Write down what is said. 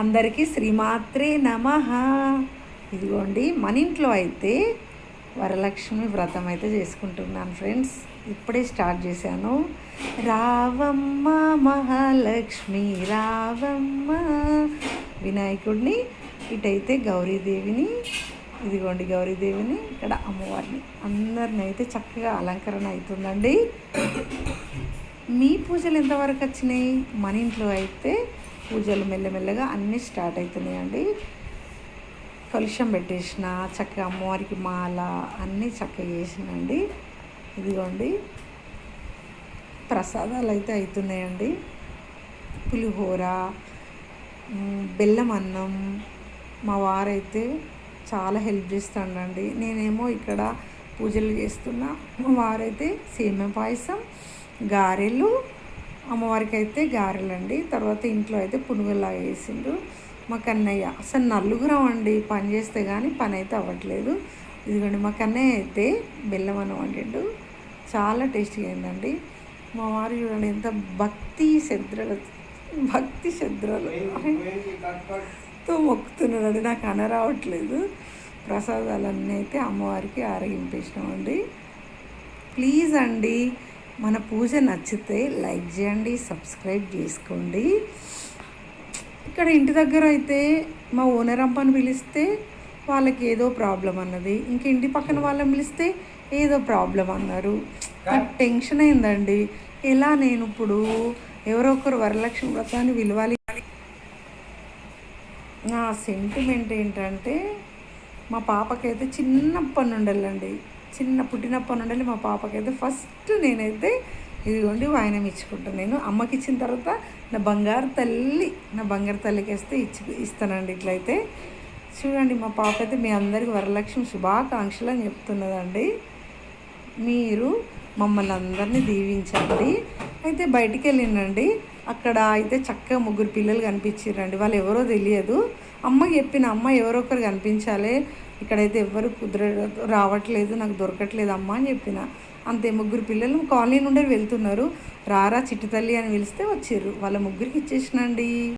అందరికీ శ్రీమాత్రే నమ. ఇదిగోండి మన ఇంట్లో అయితే వరలక్ష్మి వ్రతం అయితే చేసుకుంటున్నాను ఫ్రెండ్స్. ఇప్పుడే స్టార్ట్ చేశాను. రావమ్మ మహాలక్ష్మి రావమ్మ వినాయకుడిని ఇటైతే గౌరీదేవిని ఇదిగోండి గౌరీదేవిని ఇక్కడ అమ్మవారిని. అందరిని అయితే చక్కగా అలంకరణ అవుతుందండి. మీ పూజలు ఎంతవరకు వచ్చినాయి? మన ఇంట్లో అయితే పూజలు మెల్లమెల్లగా అన్నీ స్టార్ట్ అవుతున్నాయండి కలుషం పెట్టేసిన చక్కగా అమ్మవారికి మాల అన్నీ చక్కగా చేసినండి. ఇదిగోండి. ప్రసాదాలు అయితే అవుతున్నాయండి పులిహోర బెల్లం అన్నం. మా వారైతే చాలా హెల్ప్ చేస్తాడండి. నేనేమో ఇక్కడ పూజలు చేస్తున్నా. మా వారైతే సేమ పాయసం గారెలు అమ్మవారికి అయితే గారెలండి. తర్వాత ఇంట్లో అయితే పునుగులా వేసిండు మా కన్నయ్య అసలు నలుగురం అండి. పని చేస్తే కానీ పని అయితే అవ్వట్లేదు. ఇదిగోండి మా కన్నయ్య అయితే బెల్లం అన్నం వండిండు. చాలా టేస్టీగా అయిందండి. మా వారు చూడండి ఎంత భక్తి శ్రద్ధలు భక్తి శ్రద్ధలు. తో మొక్కుతున్నాడండి. నాకు అనరావట్లేదు. ప్రసాదాలన్నీ అయితే అమ్మవారికి ఆరగింపేసినామండి. ప్లీజ్ అండి మన పూజ నచ్చితే లైక్ చేయండి సబ్స్క్రైబ్ చేసుకోండి. ఇక్కడ ఇంటి దగ్గర అయితే మా ఓనర్ అమ్మని పిలిస్తే వాళ్ళకి ఏదో ప్రాబ్లం అన్నది. ఇంక ఇంటి పక్కన వాళ్ళని పిలిస్తే ఏదో ప్రాబ్లం అన్నారు. నాకు టెన్షన్ అయిందండి. ఎలా నేను ఇప్పుడు ఎవరో ఒకరు వరలక్ష్మి వ్రతాన్ని విలువాలి నా సెంటిమెంట్ ఏంటంటే మా పాపకైతే చిన్నప్పటి నుండెళ్ళండి చిన్న పుట్టినప్పటి నుండి మా పాపకైతే ఫస్ట్ నేనైతే ఇదిగోండి వాయనం ఇచ్చుకుంటాను నేను అమ్మకి ఇచ్చిన తర్వాత నా బంగారు తల్లి నా బంగారు తల్లికి వేస్తే ఇచ్చి ఇస్తానండి ఇట్లయితే. చూడండి మా పాప అయితే మీ అందరికి వరలక్ష్మి శుభాకాంక్షలు అని చెప్తున్నదండి. మీరు మమ్మల్ని అందరినీ దీవించండి. అయితే బయటికి వెళ్ళిండండి. అక్కడ అయితే చక్కగా ముగ్గురు పిల్లలు కనిపించారండి వాళ్ళు ఎవరో తెలియదు. అమ్మకి చెప్పిన అమ్మ ఎవరో ఒకరు కనిపించాలి. ఇక్కడైతే ఎవరు కుదర రావట్లేదు నాకు దొరకట్లేదు అమ్మ అని చెప్పిన. అంతే ముగ్గురు పిల్లలు కాలనీ నుండే వెళ్తున్నారు. రారా చిట్టి తల్లి అని పిలిస్తే వచ్చారు వాళ్ళ ముగ్గురికి ఇచ్చేసినండి.